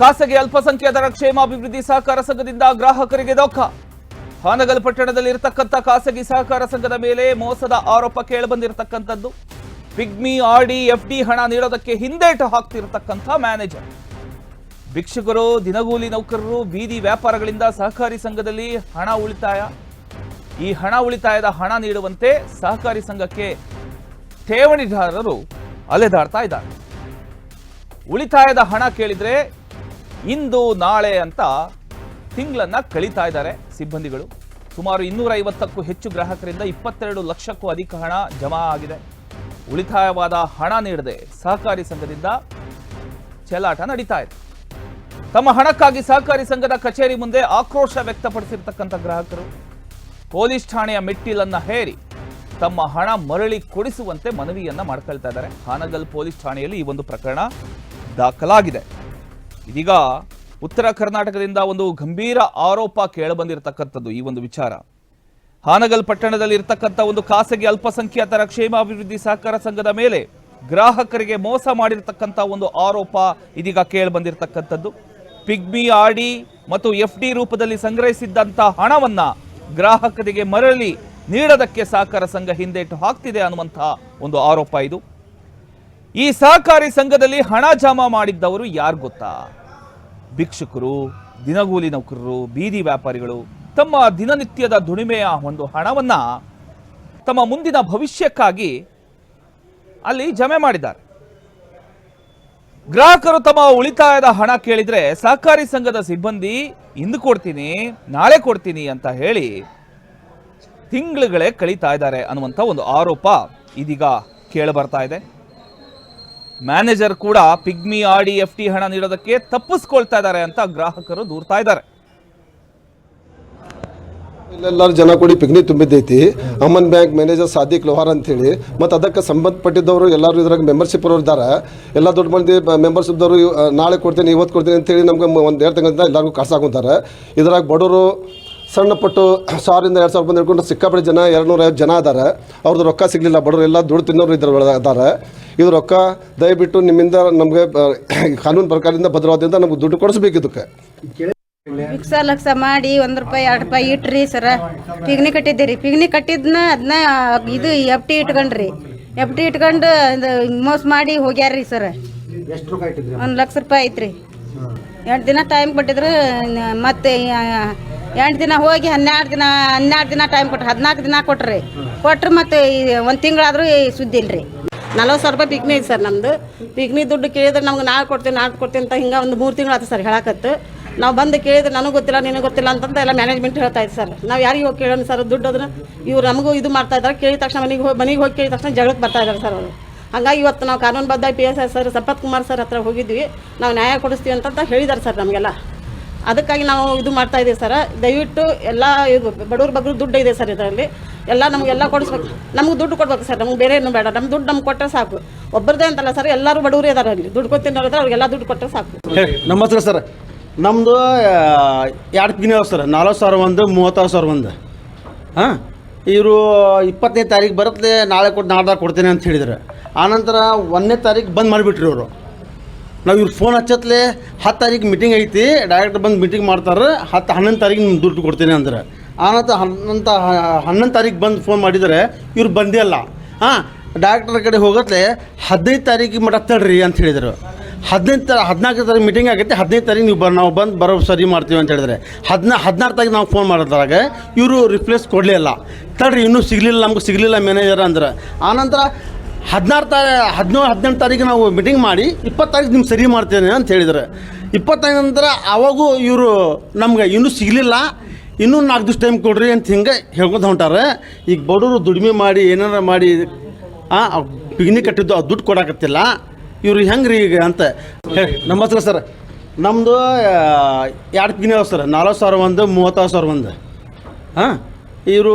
ಖಾಸಗಿ ಅಲ್ಪಸಂಖ್ಯಾತರ ಕ್ಷೇಮಾಭಿವೃದ್ಧಿ ಸಹಕಾರ ಸಂಘದಿಂದ ಗ್ರಾಹಕರಿಗೆ ದೊಖ ಹಾನಗಲ್ ಪಟ್ಟಣದಲ್ಲಿ ಇರತಕ್ಕಂಥ ಖಾಸಗಿ ಸಹಕಾರ ಸಂಘದ ಮೇಲೆ ಮೋಸದ ಆರೋಪ ಕೇಳಿಬಂದಿರತಕ್ಕಂಥದ್ದು. ಪಿಗ್ಮಿ, ಆರ್ಡಿ, ಎಫ್ಡಿ ಹಣ ನೀಡೋದಕ್ಕೆ ಹಿಂದೇಟು ಹಾಕ್ತಿರತಕ್ಕಂಥ ಮ್ಯಾನೇಜರ್. ಭಿಕ್ಷುಕರು, ದಿನಗೂಲಿ ನೌಕರರು, ಬೀದಿ ವ್ಯಾಪಾರಗಳಿಂದ ಸಹಕಾರಿ ಸಂಘದಲ್ಲಿ ಹಣ ಉಳಿತಾಯ. ಈ ಹಣ ಉಳಿತಾಯದ ಹಣ ನೀಡುವಂತೆ ಸಹಕಾರಿ ಸಂಘಕ್ಕೆ ಠೇವಣಿದಾರರು ಅಲೆದಾಡ್ತಾ ಇದ್ದಾರೆ. ಉಳಿತಾಯದ ಹಣ ಕೇಳಿದ್ರೆ ಇಂದು, ನಾಳೆ ಅಂತ ತಿಂಗಳನ್ನ ಕಳೀತಾ ಇದ್ದಾರೆ ಸಿಬ್ಬಂದಿಗಳು. ಸುಮಾರು ಇನ್ನೂರ ಐವತ್ತಕ್ಕೂ ಹೆಚ್ಚು ಗ್ರಾಹಕರಿಂದ ಇಪ್ಪತ್ತೆರಡು ಲಕ್ಷಕ್ಕೂ ಅಧಿಕ ಹಣ ಜಮಾ ಆಗಿದೆ. ಉಳಿತಾಯವಾದ ಹಣ ನೀಡದೆ ಸಹಕಾರಿ ಸಂಘದಿಂದ ಚೆಲ್ಲಾಟ ನಡೀತಾ ಇದೆ. ತಮ್ಮ ಹಣಕ್ಕಾಗಿ ಸಹಕಾರಿ ಸಂಘದ ಕಚೇರಿ ಮುಂದೆ ಆಕ್ರೋಶ ವ್ಯಕ್ತಪಡಿಸಿರ್ತಕ್ಕಂಥ ಗ್ರಾಹಕರು. ಪೊಲೀಸ್ ಠಾಣೆಯ ಮೆಟ್ಟಿಲನ್ನ ಹೇರಿ ತಮ್ಮ ಹಣ ಮರಳಿ ಕೊಡಿಸುವಂತೆ ಮನವಿಯನ್ನ ಮಾಡ್ಕೊಳ್ತಾ ಇದ್ದಾರೆ. ಹಾನಗಲ್ ಪೊಲೀಸ್ ಠಾಣೆಯಲ್ಲಿ ಈ ಒಂದು ಪ್ರಕರಣ ದಾಖಲಾಗಿದೆ. ಇದೀಗ ಉತ್ತರ ಕರ್ನಾಟಕದಿಂದ ಒಂದು ಗಂಭೀರ ಆರೋಪ ಕೇಳಬಂದಿರತಕ್ಕಂಥದ್ದು ಈ ಒಂದು ವಿಚಾರ. ಹಾನಗಲ್ ಪಟ್ಟಣದಲ್ಲಿ ಇರತಕ್ಕಂಥ ಒಂದು ಖಾಸಗಿ ಅಲ್ಪಸಂಖ್ಯಾತರ ಕ್ಷೇಮಾಭಿವೃದ್ಧಿ ಸಹಕಾರ ಸಂಘದ ಮೇಲೆ ಗ್ರಾಹಕರಿಗೆ ಮೋಸ ಮಾಡಿರತಕ್ಕಂಥ ಒಂದು ಆರೋಪ ಇದೀಗ ಕೇಳಬಂದಿರತಕ್ಕಂಥದ್ದು. ಪಿಗ್ಮಿ ಆರ್ಡಿ ಮತ್ತು ಎಫ್ ಡಿ ರೂಪದಲ್ಲಿ ಸಂಗ್ರಹಿಸಿದ್ದಂಥ ಹಣವನ್ನ ಗ್ರಾಹಕರಿಗೆ ಮರಳಿ ನೀಡೋದಕ್ಕೆ ಸಹಕಾರ ಸಂಘ ಹಿಂದೇಟು ಹಾಕ್ತಿದೆ ಅನ್ನುವಂತಹ ಒಂದು ಆರೋಪ ಇದು. ಈ ಸಹಕಾರಿ ಸಂಘದಲ್ಲಿ ಹಣ ಜಮಾ ಮಾಡಿದ್ದವರು ಯಾರು ಗೊತ್ತಾ? ಭಿಕ್ಷುಕರು, ದಿನಗೂಲಿ ನೌಕರರು, ಬೀದಿ ವ್ಯಾಪಾರಿಗಳು ತಮ್ಮ ದಿನನಿತ್ಯದ ದುಡಿಮೆಯ ಒಂದು ಹಣವನ್ನು ತಮ್ಮ ಮುಂದಿನ ಭವಿಷ್ಯಕ್ಕಾಗಿ ಅಲ್ಲಿ ಜಮೆ ಮಾಡಿದ್ದಾರೆ. ಗ್ರಾಹಕರು ತಮ್ಮ ಉಳಿತಾಯದ ಹಣ ಕೇಳಿದ್ರೆ ಸಹಕಾರಿ ಸಂಘದ ಸಿಬ್ಬಂದಿ, ಇಂದು ಕೊಡ್ತೀನಿ, ನಾಳೆ ಕೊಡ್ತೀನಿ ಅಂತ ಹೇಳಿ ತಿಂಗಳುಗಳೇ ಕಳೀತಾ ಇದ್ದಾರೆ ಅನ್ನುವಂಥ ಒಂದು ಆರೋಪ ಇದೀಗ ಕೇಳಬರ್ತಾ ಇದೆ. ಮ್ಯಾನೇಜರ್ ಕೂಡ ಪಿಗ್ಮಿ, ಆಡಿ ಎಫ್ ಟಿ ಹಣ ನೀಡೋದಕ್ಕೆ ತಪ್ಪಿಸ್ಕೊಳ್ತಾ ಇದ್ದಾರೆ ಅಂತ ಗ್ರಾಹಕರು ದೂರ್ತಾ ಇದ್ದಾರೆ. ಇಲ್ಲೆಲ್ಲರೂ ಜನ ಕೂಡಿ ಪಿಗ್ನಿ ತುಂಬಿದ್ದೈತಿ. ಅಮನ್ ಬ್ಯಾಂಕ್ ಮ್ಯಾನೇಜರ್ ಸಾದಿಕ್ ಲೋಹಾರ್ ಅಂತೇಳಿ, ಮತ್ತು ಅದಕ್ಕೆ ಸಂಬಂಧಪಟ್ಟಿದ್ದವರು ಎಲ್ಲರೂ ಇದ್ರಾಗ ಮೆಂಬರ್ಶಿಪ್ ಅವರು ಇದ್ದಾರೆ. ಎಲ್ಲ ದೊಡ್ಡ ಮಂದಿ ಮೆಂಬರ್ಶಿಪ್ದವರು ನಾಳೆ ಕೊಡ್ತೀನಿ ಇವತ್ತು ಕೊಡ್ತೀನಿ ಅಂತೇಳಿ ನಮ್ಗೆ ಒಂದು ಎರಡು ತಿಂಗಳಿಂದ ಎಲ್ಲರಿಗೂ ಕಾಸಾಕೊಂತಾರೆ ಇದ್ರಾಗ ಬಡವರು ಸಣ್ಣ ಪಟ್ಟು ಸಾವಿರದಿಂದ ಎರಡು ಸಾವಿರ ಬಂದು ಹಿಡ್ಕೊಂಡು ಸಿಕ್ಕಾಪಟ್ಟೆ ಜನ ಎರಡು ನೂರ ಐವತ್ತು ಜನ ಅದಾರೆ. ಅವ್ರದ್ದು ರೊಕ್ಕ ಸಿಗಲಿಲ್ಲ ಬಡವರು ಎಲ್ಲ ದುಡ್ಡು ತಿನ್ನೋರು ಇದ್ರ ಅದಾರೆ. ಇದು ರೊಕ್ಕ ದಯವಿಟ್ಟು ನಿಮ್ಮಿಂದ ನಮಗೆ ಕಾನೂನು ಪ್ರಕಾರದಿಂದ ಭದ್ರವಾದಿಂದ ನಮ್ಗೆ ದುಡ್ಡು ಕೊಡಿಸ್ಬೇಕು ಇದಕ್ಕೆ. ಲಕ್ಷ ಲಕ್ಷ ಮಾಡಿ ಒಂದು ರೂಪಾಯಿ ಎರಡು ರೂಪಾಯಿ ಇಟ್ರಿ ಸರ. ಪಿಗ್ನಿ ಕಟ್ಟಿದ್ದೀರಿ. ಪಿಗ್ನಿ ಕಟ್ಟಿದ್ನ ಅದನ್ನ ಇದು ಎಫ್ ಟಿ ಇಟ್ಕೊಂಡ್ರಿ. ಎಫ್ ಟಿ ಇಟ್ಕೊಂಡು ಇದು ಮೋಸ ಮಾಡಿ ಹೋಗ್ಯಾರ್ರಿ ಸರ್. ಎಷ್ಟು ರೊಕ್ಕ ಇಟ್ಟಿದ್ರಿ? ಒಂದು ಲಕ್ಷ ರೂಪಾಯಿ ಐತ್ರಿ. ಎರಡು ದಿನ ಟೈಮ್ ಕೊಟ್ಟಿದ್ರು ಮತ್ತೆ ಎಂಟು ದಿನ ಹೋಗಿ ಹನ್ನೆರಡು ದಿನ ಹನ್ನೆರಡು ದಿನ ಟೈಮ್ ಕೊಟ್ರಿ, ಹದಿನಾಲ್ಕು ದಿನ ಕೊಟ್ರಿ. ಕೊಟ್ರು ಮತ್ತೆ ಒಂದು ತಿಂಗಳಾದರೂ ಸುದ್ದಿ ಇಲ್ರಿ ನಲ್ವತ್ತು ಸಾವಿರ ರೂಪಾಯಿ ಪಿಕ್ನಿ ಐತೆ ಸರ್ ನಮ್ಮದು ಪಿಕ್ನಿ ದುಡ್ಡು ಕೇಳಿದ್ರೆ ನಮ್ಗೆ ನಾಳೆ ಕೊಡ್ತೀನಿ ನಾಳೆ ಕೊಡ್ತೀನಿ ಅಂತ ಹಿಂಗೆ ಒಂದು ಮೂರು ತಿಂಗಳು ಆಯ್ತು ಸರ್ ಹೇಳಕತ್ತು. ನಾವು ಬಂದು ಕೇಳಿದ್ರೆ ನನಗೆ ಗೊತ್ತಿಲ್ಲ, ನಿನಗೆ ಗೊತ್ತಿಲ್ಲ ಅಂತಂತ ಎಲ್ಲ ಮ್ಯಾನೇಜ್ಮೆಂಟ್ ಹೇಳ್ತಾ ಇತ್ತು ಸರ್. ನಾವು ಯಾರಿಗೆ ಹೋಗಿ ಕೇಳೋಣ ಸರ್, ದುಡ್ಡು ಅದನ್ನ ಇವ್ರು ನಮಗೂ ಇದು ಮಾಡ್ತಾ ಇದ್ದಾರೆ ಕೇಳಿದ ತಕ್ಷಣ ಮನೆಗೆ ಹೋಗಿ ಮನೆಗೆ ಹೋಗಿ ಕೇಳಿದ ತಕ್ಷಣ ಜಗಳಕ್ಕೆ ಬರ್ತಾ ಇದ್ದಾರೆ ಸರ್ ಅವರು. ಹಂಗಾಗಿ ಇವತ್ತು ನಾವು ಕಾನೂನುಬದ್ಧ P S I sir, Sampath Kumar sir ಹತ್ರ ಹೋಗಿದ್ವಿ. ನಾವು ನ್ಯಾಯ ಕೊಡಿಸ್ತೀವಿ ಅಂತಂತ ಹೇಳಿದ್ದಾರೆ ಸರ್ ನಮಗೆಲ್ಲ. ಅದಕ್ಕಾಗಿ ನಾವು ಇದು ಮಾಡ್ತಾ ಇದ್ದೀವಿ ಸರ್. ದಯವಿಟ್ಟು ಎಲ್ಲ ಇದು ಬಡವ್ರ ಬಗ್ಗೆ ದುಡ್ಡು ಇದೆ ಸರ್ ಇದರಲ್ಲಿ. ಎಲ್ಲ ನಮಗೆಲ್ಲ ಕೊಡಿಸ್ಬೇಕು. ನಮ್ಗೆ ದುಡ್ಡು ಕೊಡ್ಬೇಕು ಸರ್. ನಮ್ಗೆ ಬೇರೆ ಏನು ಬೇಡ. ನಮ್ಮ ದುಡ್ಡು ನಮ್ಗೆ ಕೊಟ್ಟರೆ ಸಾಕು. ಒಬ್ಬರದೇ ಅಂತಲ್ಲ ಸರ್, ಎಲ್ಲರೂ ಬಡವರು ಇದಾರೆ ಅಲ್ಲಿ. ದುಡ್ಡು ಕೊತ್ತಿನವ್ರು ಇದ್ದಾರೆ ಅವ್ರಿಗೆಲ್ಲ ದುಡ್ಡು ಕೊಟ್ಟರೆ ಸಾಕು. ನಮ್ಮ ಹತ್ರ ಸರ್ ನಮ್ಮದು ಎರಡು ಪಿಗ್ನಿ ಸರ್. ನಲ್ವತ್ತು ಸಾವಿರ ಒಂದು, ಮೂವತ್ತಾರು ಸಾವಿರ ಒಂದು. ಹಾಂ? ಇವರು ಇಪ್ಪತ್ತನೇ ತಾರೀಕು ಬರುತ್ತೆ, ನಾಳೆ ಕೊಟ್ಟು ನಾಡ್ದಾಗ ಕೊಡ್ತೇನೆ ಅಂತ ಹೇಳಿದ್ರು. ಆನಂತರ ಒಂದನೇ ತಾರೀಕು ಬಂದ್ ಮಾಡಿಬಿಟ್ರಿ ಅವರು ನಾವು ಇವ್ರು ಫೋನ್ ಹಚ್ಚತ್ಲೆ ಹತ್ತು ತಾರೀಕು ಮೀಟಿಂಗ್ ಐತಿ ಡೈರೆಕ್ಟ್ ಬಂದು ಮೀಟಿಂಗ್ ಮಾಡ್ತಾರೆ, ಹತ್ತು ಹನ್ನೊಂದು ತಾರೀಕು ನಿಮ್ಗೆ ದುಡ್ಡು ಕೊಡ್ತೀನಿ ಅಂದ್ರೆ. ಆನಂತರ ಹನ್ನೊಂದು ಹನ್ನೊಂದು ತಾರೀಕು ಬಂದು ಫೋನ್ ಮಾಡಿದರೆ ಇವ್ರು ಬಂದೇ ಅಲ್ಲ. ಹಾಂ ಡಾಕ್ಟರ್ ಕಡೆ ಹೋಗತ್ಲೆ ಹದಿನೈದು ತಾರೀಕಿಗೆ ಮಟ್ಟ ತಡ್ರಿ ಅಂತ ಹೇಳಿದರು. ಹದಿನೈದು ತಾರ ಹದಿನಾಲ್ಕು ತಾರೀಕು ಮೀಟಿಂಗ್ ಆಗುತ್ತೆ ಹದಿನೈದು ತಾರೀಕು ನೀವು ಬ, ನಾವು ಬಂದು ಬರೋ ಸರಿ ಮಾಡ್ತೀವಿ ಅಂತ ಹೇಳಿದ್ರೆ. ಹದಿನ, ಹದಿನಾರು ತಾರೀಕು ನಾವು ಫೋನ್ ಮಾಡಿದಾಗ ಇವರು ರಿಪ್ಲೇಸ್ ಕೊಡಲೇ ಇಲ್ಲ ತಡ್ರಿ, ಇನ್ನೂ ಸಿಗಲಿಲ್ಲ, ನಮ್ಗೆ ಸಿಗಲಿಲ್ಲ ಮ್ಯಾನೇಜರ್ ಅಂದ್ರೆ. ಆನಂತರ ಹದಿನಾರು ತಾ ಹದಿನೇಳು ಹದಿನೆಂಟು ತಾರೀಕು ನಾವು ಮೀಟಿಂಗ್ ಮಾಡಿ, ಇಪ್ಪತ್ತು ತಾರೀಕು ನಿಮ್ಗೆ ಸರಿ ಮಾಡ್ತೇನೆ ಅಂತ ಹೇಳಿದ್ರು. ಇಪ್ಪತ್ತೈದು ನಂತರ ಅವಾಗೂ ಇವರು ನಮ್ಗೆ ಇನ್ನೂ ಸಿಗಲಿಲ್ಲ. ಇನ್ನೂ ನಾಲ್ಕು ದಿವಸ ಟೈಮ್ ಕೊಡ್ರಿ ಅಂತ ಹಿಂಗೆ ಹೇಳ್ಕೊತ ಹೊಂಟಾರೆ. ಈಗ ಬಡವರು ದುಡಿಮೆ ಮಾಡಿ, ಏನಾರ ಮಾಡಿ ಬಿಗಿನಿ ಕಟ್ಟಿದ್ದು ಆ ದುಡ್ಡು ಕೊಡಕತ್ತಿಲ್ಲ. ಇವ್ರು ಹೆಂಗೆ ರೀ ಈಗ ಅಂತ ನಮಸ್ಕಾರ ಸರ್ ನಮ್ಮದು ಎರಡು ಪಿಗ್ನಿ ಅವ ಸರ್. ನಲ್ವತ್ತು ಸಾವಿರ ಒಂದು, ಮೂವತ್ತಾರು ಸಾವಿರ ಒಂದು. ಹಾಂ, ಇವರು